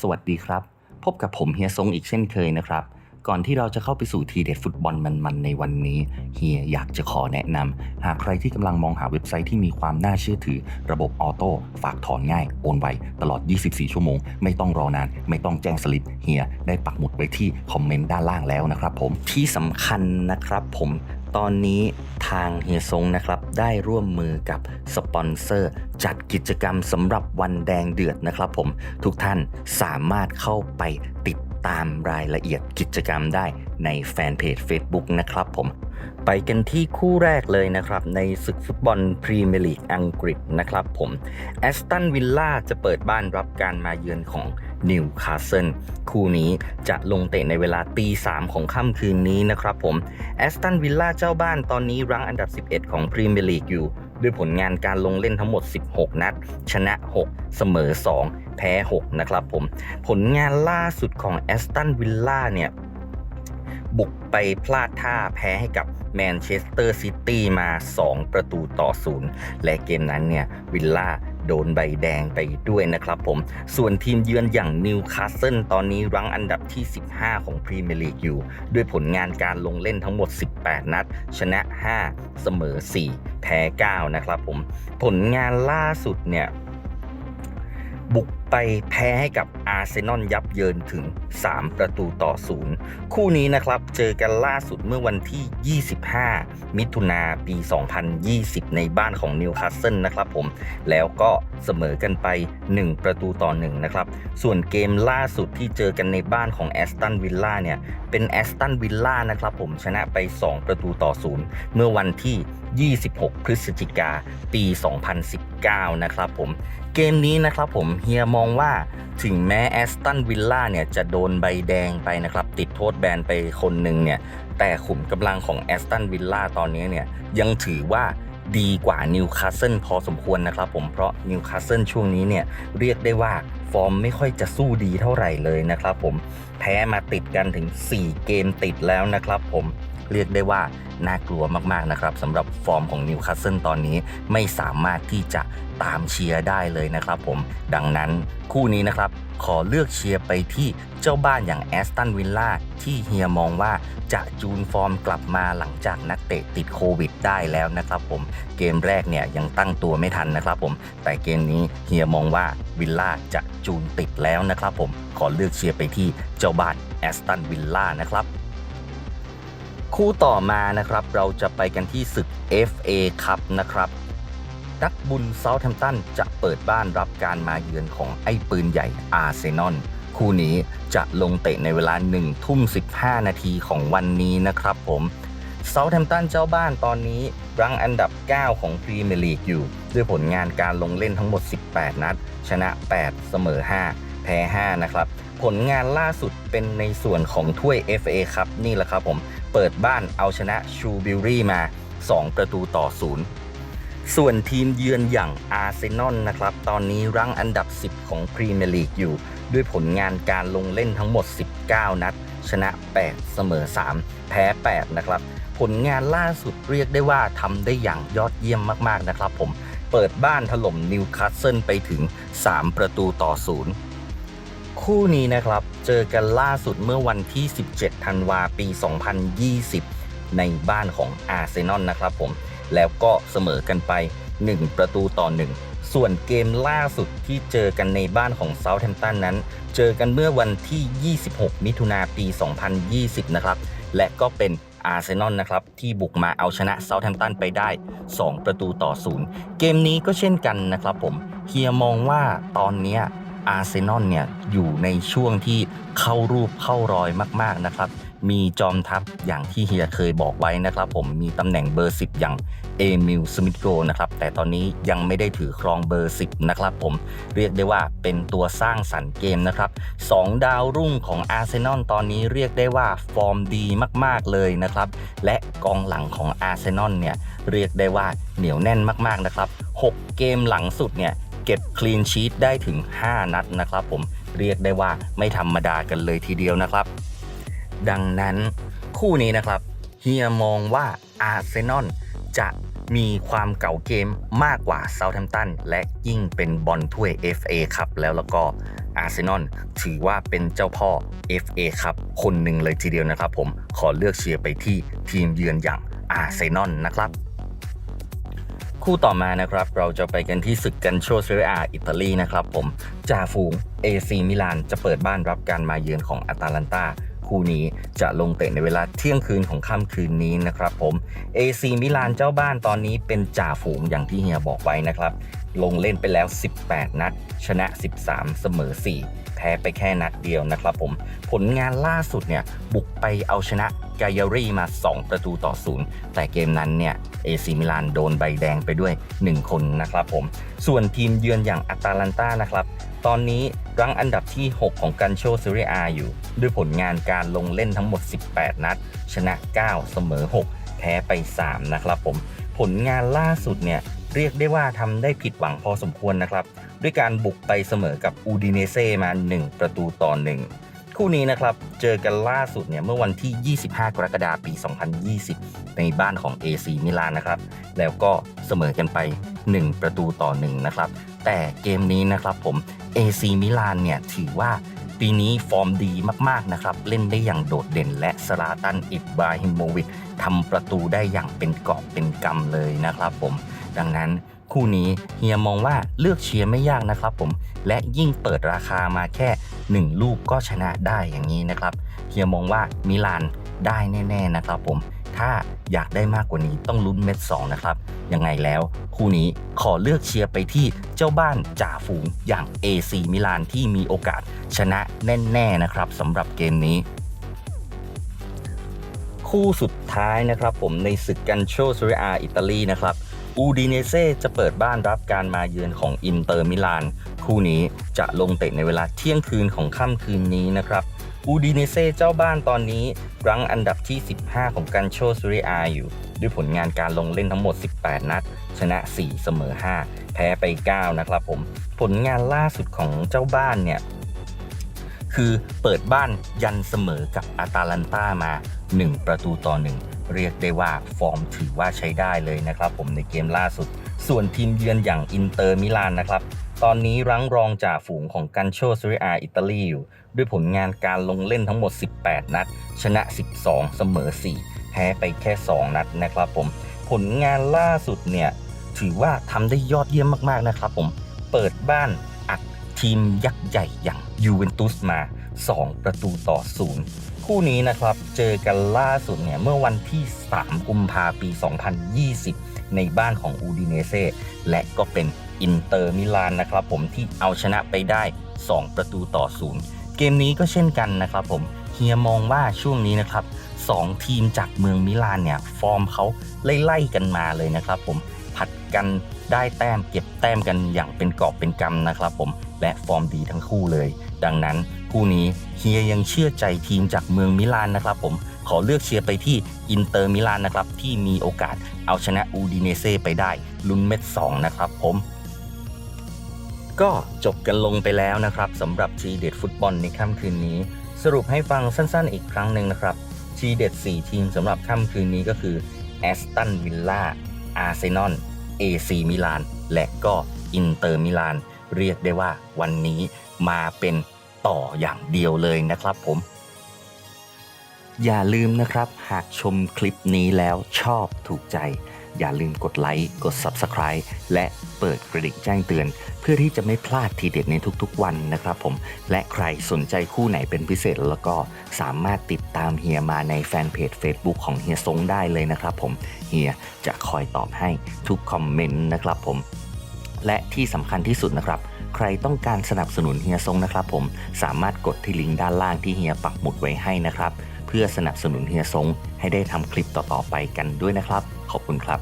สวัสดีครับ พบกับผมเฮียซงอีกเช่นเคยนะครับ ก่อนที่เราจะเข้าไปสู่ทีเด็ดฟุตบอลมันๆในวันนี้เฮียอยากจะขอแนะนำหากใครที่กำลังมองหาเว็บไซต์ที่มีความน่าเชื่อถือ ระบบออโต้ฝากถอนง่าย โอนไวตลอด 24 ชั่วโมง ไม่ต้องรอนาน ไม่ต้องแจ้งสลิปเฮียได้ปักหมุดไว้ที่คอมเมนต์ด้านล่างแล้วนะครับผมที่สำคัญนะครับผม ตอนนี้ทางเฮียซงนะครับได้ร่วมมือกับสปอนเซอร์ จัดกิจกรรมสำหรับวันแดงเดือดนะครับผมทุกท่านสามารถเข้าไปติดตามรายละเอียดกิจกรรมได้ในแฟนเพจ Facebook นะครับผม ไปกันที่คู่แรกเลยนะครับ ในศึกฟุตบอลพรีเมียร์ลีกอังกฤษนะครับผมแอสตันวิลล่าจะเปิดบ้านรับการมาเยือนของ นิวคาสเซิลคู่นี้จะลงเตะในเวลาตีสามของค่ำคืนนี้นะครับผมแอสตันวิลล่าเจ้าบ้านตอนนี้รั้งอันดับ 11 ของพรีเมียร์ลีกอยู่ ด้วยผลงานการลงเล่นทั้งหมด 16 นัด ชนะ 6 เสมอ 2 แพ้ 6 นะครับผม ผลงานล่าสุดของแอสตันวิลล่าเนี่ยบุกไปพลาดท่าแพ้ให้กับแมนเชสเตอร์ซิตี้มา 2 ประตูต่อศูนย์และเกมนั้นเนี่ยวิลล่า โดนใบแดงไปด้วยนะครับผม ส่วนทีมเยือนอย่างนิวคาสเซิลตอนนี้รั้งอันดับที่ 15 ของพรีเมียร์ลีกอยู่ ด้วยผลงานการลงเล่นทั้งหมด 18 นัด ชนะ 5 เสมอ 4 แพ้ 9 นะครับผม ผลงานล่าสุดเนี่ย บุกไปแพ้ให้กับอาร์เซนอลยับเยินถึง 3 ประตูต่อศูนย์คู่นี้นะครับเจอกันล่าสุดเมื่อวันที่ 25 มิถุนาปี 2020 ในบ้านของนิวคาสเซิลนะครับผม แล้วก็เสมอกันไป 1 ประตูต่อ1นะครับ ส่วนเกมล่าสุดที่เจอกันในบ้านของแอสตันวิลล่าเนี่ย เป็นแอสตันวิลล่านะครับผมชนะไป 2 ประตูต่อ0เมื่อวันที่ 26 พฤศจิกาปี 2019 นะครับผม เกมนี้นะครับผมเฮียมองว่าถึงแม้แอสตันวิลล่าเนี่ยจะโดนใบแดงไปนะครับ ติดโทษแบนไปคนหนึ่งเนี่ยแต่ขุมกำลังของแอสตันวิลล่าตอนนี้เนี่ยยังถือว่าดีกว่านิวคาสเซิลพอสมควรนะครับผมเพราะนิวคาสเซิลช่วงนี้เนี่ยเรียกได้ว่าฟอร์มไม่ค่อยจะสู้ดีเท่าไหร่เลยนะครับผมแพ้มาติดกันถึง 4 เกมติดแล้วนะครับผม เรียกได้ว่าน่ากลัวมากๆนะครับสำหรับฟอร์มของนิวคาสเซิลตอนนี้ไม่สามารถที่จะตามเชียร์ได้เลยนะครับผมดังนั้นคู่นี้นะครับขอเลือกเชียร์ไปที่เจ้าบ้านอย่างแอสตันวิลล่าที่เฮียมองว่าจะจูนฟอร์มกลับมาหลังจากนักเตะติดโควิดได้แล้วนะครับผมเกมแรกเนี่ยยังตั้งตัวไม่ทันนะครับผมแต่เกมนี้เฮียมองว่าวิลล่าจะจูนติดแล้วนะครับผมขอเลือกเชียร์ไปที่เจ้าบ้านแอสตันวิลล่านะครับ คู่ต่อมานะครับเราจะไปกันที่ศึก FA ครับนะครับ นักบุญเซาท์แฮมป์ตันจะเปิดบ้านรับการมาเยือนของไอ้ปืนใหญ่อาร์เซนอลคู่นี้จะลงเตะในเวลา1ทุ่ม15 นาทีของวันนี้นะครับผมเซาท์แฮมป์ตันเจ้าบ้านตอนนี้ รั้งอันดับ 9 ของพรีเมียร์ลีกอยู่ ด้วยผลงานการลงเล่นทั้งหมด 18 นัด ชนะ 8 เสมอ 5 แพ้ 5 นะครับ ผลงานล่าสุดเป็นในส่วนของถ้วย FA ครับนี่แหละครับผมเปิดบ้านเอาชนะชูบิลรี่มา 2 ประตูต่อ0ส่วนทีมเยือนอย่างอาร์เซนอลนะครับ ตอนนี้รั้งอันดับ 10 ของพรีเมียร์ลีกอยู่ ด้วยผลงานการลงเล่นทั้งหมด 19 นัด ชนะ 8 เสมอ 3 แพ้ 8 นะครับ ผลงานล่าสุดเรียกได้ว่าทำได้อย่างยอดเยี่ยมมาก ๆ นะครับผม เปิดบ้านถล่มนิวคาสเซิลไปถึง 3 ประตูต่อ0 คู่นี้นะครับ เจอกันล่าสุดเมื่อวันที่ 17 ธันวาปี 2020 ในบ้านของอาร์เซนอลนะครับผม แล้วก็เสมอกันไป 1 ประตูต่อ 1 ส่วนเกมล่าสุดที่เจอกันในบ้านของเซาท์แฮมป์ตันนั้น เจอกันเมื่อวันที่ 26 มิถุนาปี 2020 นะครับ และก็เป็นอาร์เซนอลนะครับ ที่บุกมาเอาชนะเซาท์แฮมป์ตันไปได้ 2 ประตูต่อ 0 เกมนี้ก็เช่นกันนะครับผมเฮียมองว่าตอนเนี้ย อาร์เซนอลเนี่ยอยู่ในช่วงที่เข้ารูปเข้ารอยมาก ๆนะครับ มีจอมทัพอย่างที่เฮียเคยบอกไว้นะครับ ผมมีตำแหน่งเบอร์ 10 อย่างเอมิลสมิธโกนะครับแต่ตอนนี้ยังไม่ได้ถือครองเบอร์ 10 นะครับผมเรียกได้ว่าเป็นตัวสร้างสรรค์เกมนะครับ2ดาวรุ่งของอาร์เซนอลตอนนี้เรียกได้ว่าฟอร์มดีมากๆเลยนะครับและกองหลังของอาร์เซนอลเนี่ยเรียกได้ว่าเหนียวแน่นมากๆนะครับ 6 เกมหลังสุดเนี่ย เก็บคลีนชีตได้ถึง 5 นัดนะครับ ผมเรียกได้ว่าไม่ธรรมดากันเลยทีเดียวนะครับ ดังนั้นคู่นี้นะครับเฮียมองว่าอาร์เซนอลจะมีความเก่าเกมมากกว่าเซาท์แฮมป์ตันและยิ่งเป็นบอลถ้วย FA ครับแล้วแล้วก็อาร์เซนอลถือว่าเป็นเจ้าพ่อ FA ครับคนหนึ่งเลยทีเดียวนะครับ ผมขอเลือกเชียร์ไปที่ทีมเยือนอย่างอาร์เซนอลนะครับ คู่ต่อมานะครับ เราจะไปกันที่ศึกกันโชเซเรียอิตาลีนะครับผมจ่าฝูง AC มิลานจะเปิดบ้านรับการมาเยือนของอาตาลันตา คู่นี้จะลงเตะในเวลาเที่ยงคืนของค่ำคืนนี้นะครับผม AC มิลานเจ้าบ้านตอนนี้เป็นจ่าฝูงอย่างที่เฮียบอกไว้นะครับ ลงเล่นไปแล้ว 18 นัด ชนะ 13 เสมอ 4 แพ้ไปแค่นัดเดียวนะครับผม ผลงานล่าสุดเนี่ยบุกไปเอาชนะกายารีมา 2 ประตูต่อ0แต่เกมนั้นเนี่ย AC มิลานโดนใบแดงไปด้วย 1 คนนะครับผม ส่วนทีมเยือนอย่างอาตาลันตานะครับ ตอนนี้รั้งอันดับที่ 6 ของกันโชเซเรียอยู่ ด้วยผลงานการลงเล่นทั้งหมด 18 นัด ชนะ 9 เสมอ 6 แพ้ไป 3 นะครับผม ผลงานล่าสุดเนี่ย เรียกได้ว่าทำได้ผิดหวังพอสมควรนะครับ ด้วยการบุกไปเสมอกับอูดิเนเซ่มา 1 ประตูต่อ 1 คู่นี้นะครับ เจอกันล่าสุดเนี่ยเมื่อวันที่ 25 กรกฎาคมปี 2020 ในบ้านของ AC มิลานนะครับ แล้วก็เสมอกันไป 1 ประตูต่อ 1 นะครับ แต่เกมนี้นะครับผม AC มิลานเนี่ยถือว่าปีนี้ฟอร์มดีมาก ๆ นะครับ เล่นได้อย่างโดดเด่น และสลาตันอิบบราฮิโมวิชทำประตูได้อย่างเป็นกอบเป็นกำเลยนะครับผม ดังนั้น คู่นี้เฮียมองว่าเลือกเชียร์ไม่ยากนะครับผม และยิ่งเปิดราคามาแค่ 1 ลูกก็ชนะได้อย่างนี้นะครับเฮียมองว่ามิลานได้แน่ ๆนะครับผม ถ้าอยากได้มากกว่านี้ต้องลุ้นเม็ด2นะครับ ยังไงแล้ว คู่นี้ขอเลือกเชียร์ไปที่เจ้าบ้านจ่าฝูงอย่าง AC มิลานที่มีโอกาสชนะแน่ ๆนะครับสำหรับเกมนี้คู่สุดท้ายนะครับผมในศึกกันโชซ e รีอาอิตาลีนะครับ อูดิเนเซ่จะเปิดบ้านรับการมาเยือนของอินเตอร์มิลาน คู่นี้จะลงเตะในเวลาเที่ยงคืนของค่ำคืนนี้นะครับอูดิเนเซ่เจ้าบ้านตอนนี้ รั้งอันดับที่ 15 ของกันโชซ e รีอาอยู่ ด้วยผลงานการลงเล่นทั้งหมด 18 นัด ชนะ 4 เสมอ 5 แพ้ไป 9 นะครับผม ผลงานล่าสุดของเจ้าบ้านเนี่ย คือเปิดบ้านยันเสมอกับอาตาลันตามา 1 ประตูต่อ 1 เรียกได้ว่าฟอร์มถือว่าใช้ได้เลยนะครับผมในเกมล่าสุด ส่วนทีมเยือนอย่างอินเตอร์มิลานนะครับ ตอนนี้รั้งรองจ่าฝูงของกันโชซ e รีอาอิตาลีอยู่ ด้วยผลงานการลงเล่นทั้งหมด 18 นัด ชนะ 12 เสมอ 4 แพ้ไปแค่ 2 นัดนะครับผม ผลงานล่าสุดเนี่ย ถือว่าทำได้ยอดเยี่ยมมากๆนะครับผม เปิดบ้านอัดทีมยักษ์ใหญ่อย่างยูเวนตุสมา 2 ประตูต่อ0คู่นี้นะครับเจอกันล่าสุดเนี่ยเมื่อวันที่ 3 กุมภาปี 2020 ในบ้านของอูดิเนเซ่และก็เป็นอินเตอร์มิลานนะครับผมที่เอาชนะไปได้ 2 ประตูต่อ0เกมนี้ก็เช่นกันนะครับผมเฮียมองว่าช่วงนี้นะครับ2ทีมจากเมืองมิลานเนี่ยฟอร์มเขาไล่ๆกันมาเลยนะครับผมผัดกันได้แต้มเก็บแต้มกันอย่างเป็นกอบเป็นกำนะครับผมและฟอร์มดีทั้งคู่เลย ดังนั้น คู่นี้เฮียยังเชื่อใจทีมจากเมืองมิลานนะครับผมขอเลือกเชียร์ไปที่อินเตอร์มิลานนะครับที่มีโอกาสเอาชนะอูดิเนเซ่ไปได้ลุ้นเม็ด 2 นะครับผม ก็จบกันลงไปแล้วนะครับสำหรับทีเด็ดฟุตบอลในค่ำคืนนี้ สรุปให้ฟังสั้นๆอีกครั้งหนึ่งนะครับทีเด็ด 4 ทีมสำหรับค่ำคืนนี้ก็คือแอสตันวิลล่าอาร์เซนอล AC มิลานและก็อินเตอร์มิลานเรียกได้ว่าวันนี้มาเป็น ต่ออย่างเดียวเลยนะครับผม อย่าลืมนะครับ หากชมคลิปนี้แล้วชอบถูกใจ อย่าลืมกดไลค์กด Subscribe และเปิดกระดิ่งแจ้งเตือน เพื่อที่จะไม่พลาดทีเด็ดในทุกๆวันนะครับผม และใครสนใจคู่ไหนเป็นพิเศษแล้วก็สามารถติดตามเฮียมาในแฟนเพจ Facebook ของเฮียซงได้เลยนะครับผม เฮียจะคอยตอบให้ทุกคอมเมนต์นะครับผม และที่สำคัญที่สุดนะครับ ใครต้องการสนับสนุนเฮียซงนะครับผมสามารถกดที่ลิงก์ด้านล่างที่เฮียปักหมุดไว้ให้นะครับ เพื่อสนับสนุนเฮียซงให้ได้ทำคลิปต่อๆไปกันด้วยนะครับ ขอบคุณครับ